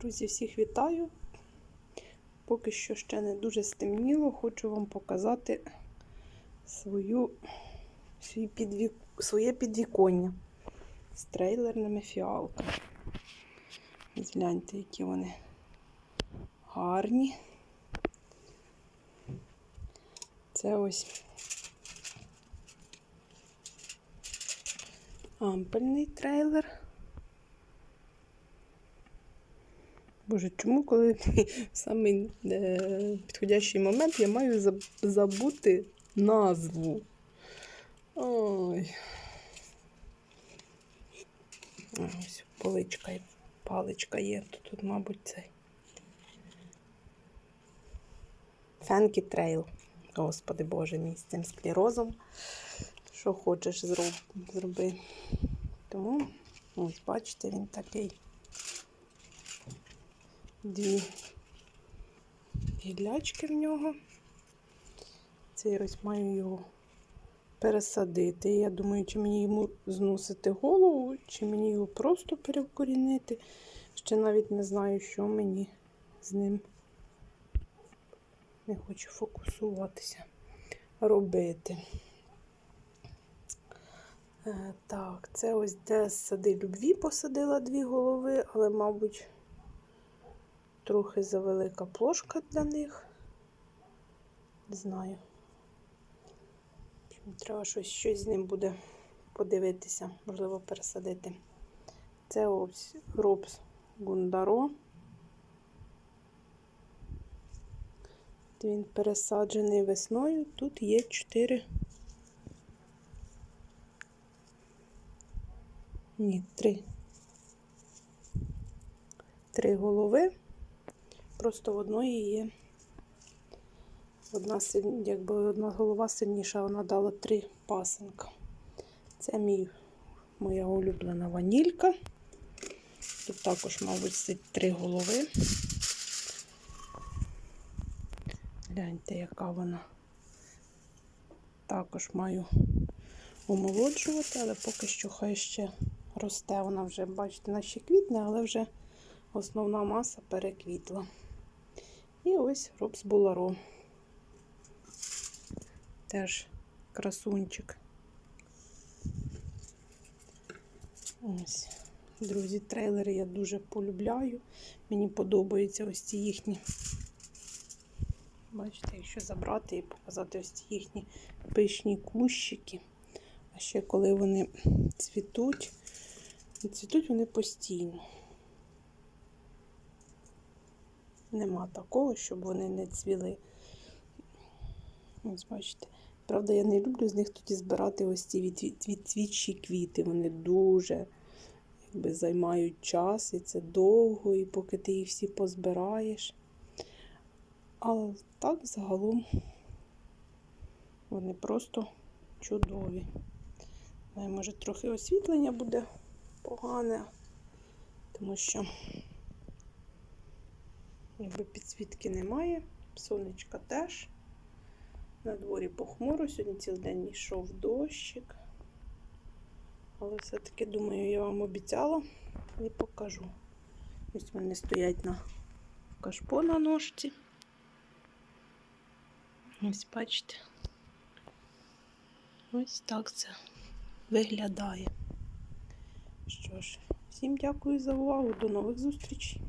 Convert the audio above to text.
Друзі, всіх вітаю. Поки що ще не дуже стемніло, хочу вам показати свою, свій підвік, своє підвіконня з трейлерними фіалками. Ось Гляньте, які вони гарні. Це ось ампельний трейлер. Боже, чому, коли в самий е, підходящий момент я маю забути назву? Ой. Ось поличка, паличка є. Тут, тут мабуть, цей. Фенкі трейл. Господи Боже мій з цим склерозом. Що хочеш зроб, зроби. Тому, ось, бачите, він такий дві гілячки в нього. Цей ось маю його пересадити. Я думаю, чи мені йому зносити голову, чи мені його просто перекорінити. Ще навіть не знаю, що мені з ним не хочу фокусуватися, робити. Е, Так, це ось де сади любві посадила дві голови, але, мабуть, трохи завелика плошка для них. Не знаю. Треба щось, щось з ним буде подивитися, можливо, пересадити. Це ось робс Гундаро. Він пересаджений весною. Тут є 4. Ні, 3. Три голови. Просто в одної є одна якби одна голова сильніша, вона дала три пасенка. Це мій, моя улюблена ванілька. Тут також, мабуть, три голови. Гляньте, яка вона. Також маю омолоджувати, але поки що хай ще росте. Вона вже, бачите, ще квітне, але вже основна маса переквітла. І ось робс буларо. Теж красунчик. Ось. Друзі, трейлери я дуже полюбляю. Мені подобаються ось ці їхні. Бачите, якщо забрати і показати ось ці їхні пишні кущики. А ще коли вони цвітуть, цвітуть вони постійно. Нема такого, щоб вони не цвіли. Ось бачите. Правда, я не люблю з них тоді збирати ось ці від- відцвітші квіти. Вони дуже якби, займають час, і це довго, і поки ти їх всі позбираєш. Але так загалом вони просто чудові. Може, трохи освітлення буде погане, тому що якби підсвітки немає, сонечка теж. На дворі похмуро, сьогодні цілий день йшов дощик. Але все-таки, думаю, я вам обіцяла і покажу. Ось вони стоять на кашпо на ножці. Ось бачите. Ось так це виглядає. Що ж, всім дякую за увагу. До нових зустрічей.